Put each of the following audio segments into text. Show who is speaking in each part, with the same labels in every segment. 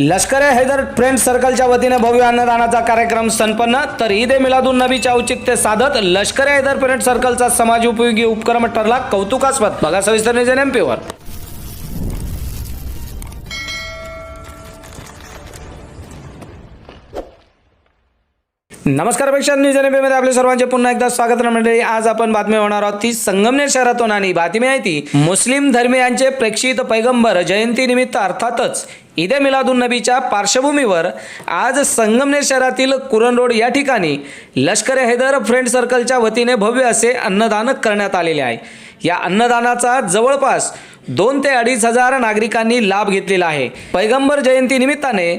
Speaker 1: लष्कर हैदर फ्रेंड सर्कलच्या वतीने भव्य अन्नदानाचा कार्यक्रम संपन्न. तर ईद ए मिलादून नबीचे औचित्य साधत लष्कर हैदर फ्रेंड सर्कलचा समाज उपयोगी उपक्रम ठरला कौतुकास्पद. बघा सविस्तर नियोजन एम नमस्कारपेक्षा न्यूज एनमध्ये आपले सर्वांचे पुन्हा एकदा स्वागत मंडळी. आज आपण बातमी होणार आहोत ती संगमनेर शहरातून आणि बातमी आहे ती मुस्लिम धर्मियांचे प्रेक्षित पैगंबर जयंती निमित्त अर्थातच ईद मिलादुन नबीच्या पार्श्वभूमीवर आज संगमनेर शहरातील कुरण रोड या ठिकाणी लष्कर हैदर फ्रेंड सर्कलच्या वतीने भव्य असे अन्नदान करण्यात आलेले आहे. या अन्नदानाचा जवळपास दोन ते अडीच हजार नागरिकांनी लाभ घेतलेला आहे. पैगंबर जयंती निमित्ताने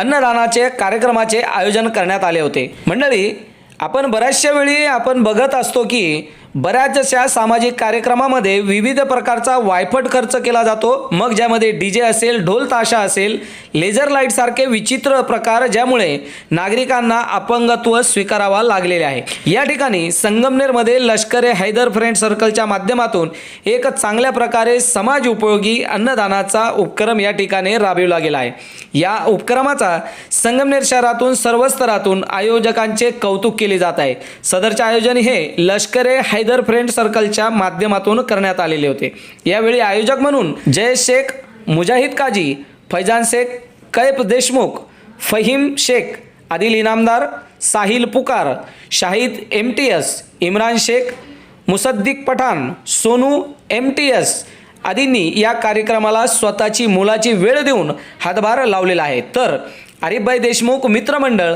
Speaker 1: अन्नदानाचे कार्यक्रमाचे आयोजन करण्यात आले होते. मंडळी आपण बऱ्याचशा वेळी आपण बघत असतो की बऱ्याचशा सामाजिक कार्यक्रमामध्ये विविध प्रकारचा वायफट खर्च केला जातो. मग ज्यामध्ये डी जे असेल ढोल ताशा असेल लेझर लाईटसारखे विचित्र प्रकार ज्यामुळे नागरिकांना अपंगत्व स्वीकारावा लागलेले आहे. या ठिकाणी संगमनेरमध्ये लष्कर ए हैदर फ्रेंड सर्कलच्या माध्यमातून एक चांगल्या प्रकारे समाज उपयोगी अन्नदानाचा उपक्रम या ठिकाणी राबविला गेला आहे. या उपक्रमाचा संगमनेर शहरातून सर्व स्तरातून आयोजकांचे कौतुक केले जात आहे. सदरचे आयोजन हे लष्कर ए हैदर फ्रेंड सर्कलच्या माध्यमातून करण्यात आलेले होते. यावेळी आयोजक म्हणून Jay Shaikh Mujahid Kazi Faizan Shaikh Kaif Deshmukh Faheem Shaikh Adil Inamdar Sahil Pukar Shahid M T S Imran Sheikh Musaddiq Pathan Sonu M T S आदींनी या कार्यक्रमाला स्वतःची मुलाची वेळ देऊन हातभार लावलेला आहे. तर आरिफभाई देशमुख मित्रमंडळ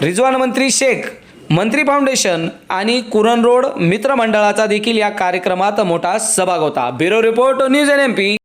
Speaker 1: रिजवान मंत्री शेख मंत्री फाउंडेशन आणि कुरण रोड मित्रमंडळाचा देखील या कार्यक्रमात मोठा सहभाग होता. Bureau report news N M P.